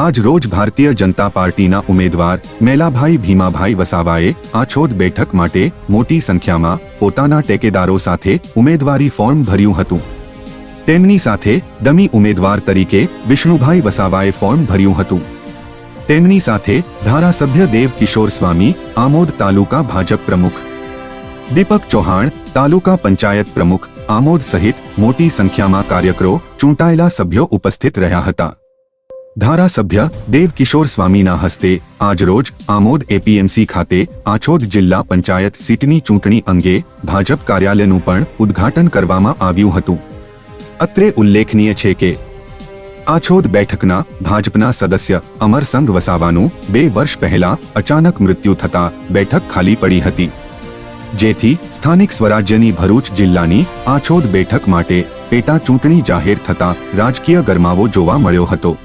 આજ રોજ ભારતીય જનતા પાર્ટીના ઉમેદવાર મેલાભાઈ ભીમાભાઈ વસાવાએ આછોદ બેઠક માટે મોટી સંખ્યામાં પોતાના ટેકેદારો સાથે ઉમેદવારી ફોર્મ ભર્યું હતું. તેમની સાથે ડમી ઉમેદવાર તરીકે વિષ્ણુભાઈ વસાવાએ ફોર્મ ભર્યું હતું. તેમની સાથે ધારાસભ્ય દેવ કિશોર સ્વામી, આમોદ તાલુકા ભાજપ પ્રમુખ. દીપક ચૌહાણ, તાલુકા પંચાયત પ્રમુખ, આમોદ સહિત મોટી સંખ્યામાં કાર્યકરો ચૂંટાયેલા સભ્યો ઉપસ્થિત રહ્યા હતા. ધારાસભ્ય દેવ કિશોર સ્વામીના હસ્તે આજરોજ આમોદ એપીએમસી ખાતે આછોદ જિલ્લા પંચાયત સીટની ચૂંટણી અંગે ભાજપ કાર્યાલયનું પણ ઉદ્ઘાટન કરવામાં આવ્યું હતું. અત્રે ઉલ્લેખનીય છે કે, આછોદ બેઠકના ભાજપના સદસ્ય અમરસંઘ વસાવાનું બે વર્ષ પહેલા અચાનક મૃત્યુ થતા બેઠક ખાલી પડી હતી. જેથી સ્થાનિક સ્વરાજ્યની ભરૂચ જિલ્લાની આછોદ બેઠક માટે પેટા ચૂંટણી જાહેર થતા રાજકીય ગરમાવો જોવા મળ્યો હતો.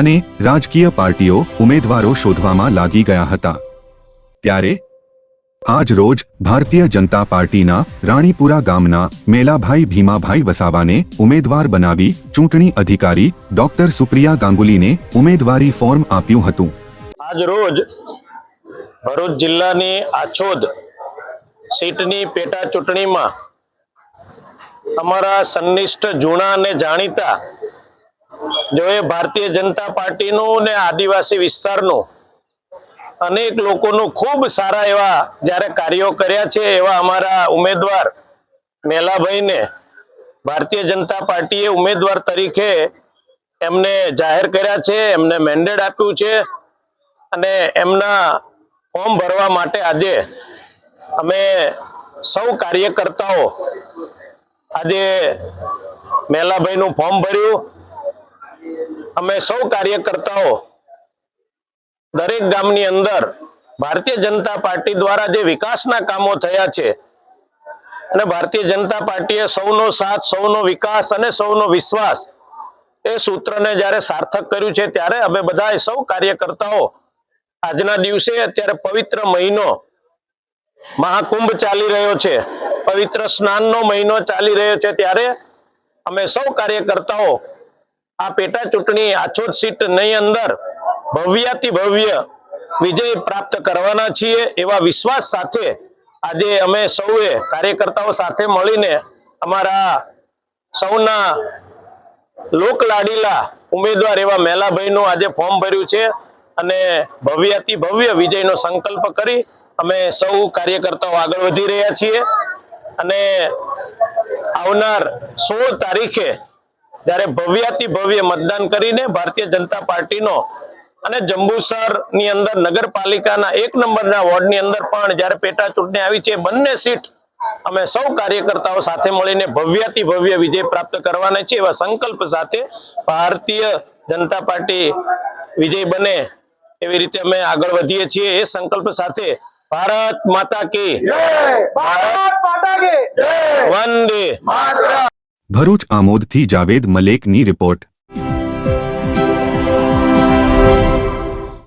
અને રાજકીય પાર્ટીઓ ઉમેદવારો શોધવામાં લાગી ગયા હતા. ત્યારે આજ રોજ ભારતીય જનતા પાર્ટીના રાણીપુરા ગામના મેલાભાઈ ભીમાભાઈ વસાવાને ઉમેદવાર બનાવી ચૂંટણી અધિકારી ડોક્ટર સુપ્રિયા ગાંગુલીને ઉમેદવારી ફોર્મ આપ્યું હતું. આજ રોજ ભરૂચ જિલ્લાની આછોદ સીટની પેટા ચૂંટણીમાં અમારા સંનિષ્ઠ જૂના અને જાણીતા જો એ ભારતીય જનતા પાર્ટીનું ને આદિવાસી વિસ્તારનું અનેક લોકોનું ખૂબ સારા એવા જ્યારે કાર્યો કર્યા છે એવા અમારા ઉમેદવાર મેલાભાઈને ભારતીય જનતા પાર્ટીએ ઉમેદવાર તરીકે એમને જાહેર કર્યા છે, એમને મેન્ડેટ આપ્યું છે અને એમના ફોર્મ ભરવા માટે આજે અમે સૌ કાર્યકર્તાઓ આજે મેલાભાઈનું ફોર્મ ભર્યું. અમે સૌ કાર્યકર્તાઓ દરેક ગામની અંદર ભારતીય જનતા પાર્ટી દ્વારા જે વિકાસના કામો થયા છે અને ભારતીય જનતા પાર્ટીએ સૌનો સાથ, સૌનો વિકાસ અને સૌનો વિશ્વાસ એ સૂત્રને જ્યારે સાર્થક કર્યું છે ત્યારે અમે બધા સૌ કાર્યકર્તાઓ આજના દિવસે અત્યારે પવિત્ર મહિનો મહાકુંભ ચાલી રહ્યો છે. પવિત્ર સ્નાનનો મહિનો ચાલી રહ્યો છે ત્યારે અમે સૌ કાર્યકર્તાઓ આ પેટા ચૂંટણી આછોદ સીટની અંદર. ભવ્યાતિ ભવ્ય વિજય પ્રાપ્ત કરવાના છીએ એવા વિશ્વાસ સાથે આજે અમે સૌએ કાર્યકર્તાઓ સાથે મળીને અમારા સૌના લોકલાડીલા ઉમેદવાર એવા મેલાભાઈનું આજે ફોર્મ ભર્યું છે અને ભવ્યાતિ ભવ્ય વિજયનો સંકલ્પ કરી અમે સૌ કાર્યકર્તાઓ આગળ વધી રહ્યા છીએ. અને આવનાર સોળ તારીખે જ્યારે ભવ્યાતિ ભવ્ય મતદાન કરીને ભારતીય જનતા પાર્ટીનો અને જંબુસરની અંદર નગરપાલિકાના એક નંબરના વોર્ડની અંદર પણ જ્યારે પેટા ચૂંટણી આવી છે બંને સીટ અમે સૌ કાર્યકર્તાઓ સાથે મળીને ભવ્યાતિ ભવ્ય વિજય પ્રાપ્ત કરવાના છે એવા સંકલ્પ સાથે ભારતીય જનતા પાર્ટી વિજય બને એવી રીતે અમે આગળ વધીએ છીએ. એ સંકલ્પ સાથે ભારત માતા કી ભારત માતા કી વંદે ભરૂચ આમોદથી જાવેદ મલેકની રિપોર્ટ.